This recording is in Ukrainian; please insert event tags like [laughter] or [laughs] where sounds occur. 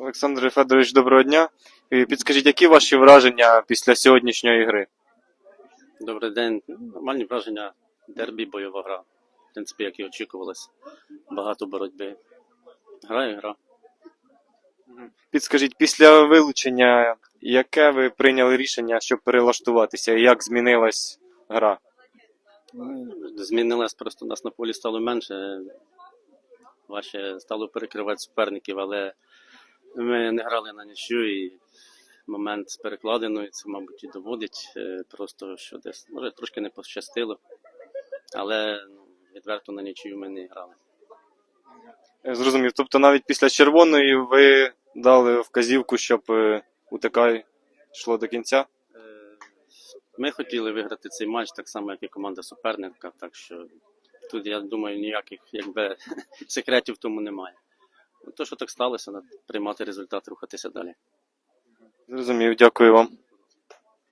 Олександр Федорович, доброго дня. Підскажіть, які ваші враження після сьогоднішньої гри? Добрий день. Ну, Нормальні враження. Дербі, бойова гра. В принципі, як і очікувалось. Багато боротьби. Гра і гра. Підскажіть, після вилучення, яке ви прийняли рішення, щоб перелаштуватися, і як змінилась гра? Змінилось просто нас на полі стало менше. Важче стало перекривати суперників, але ми не грали на нічю і момент з перекладиною це, мабуть, і доводить. Е, Просто що десь, може, трошки не пощастило. Але ну, відверто на нічию ми не грали. Зрозумів. Тобто навіть після червоної ви дали вказівку, щоб е, УТК йшло до кінця? Е, Ми хотіли виграти цей матч так само, як і команда суперника, так що тут, я думаю, ніяких якби, [laughs] секретів тому немає. То, що так сталося, приймати результат, рухатися далі. Зрозумів, дякую вам.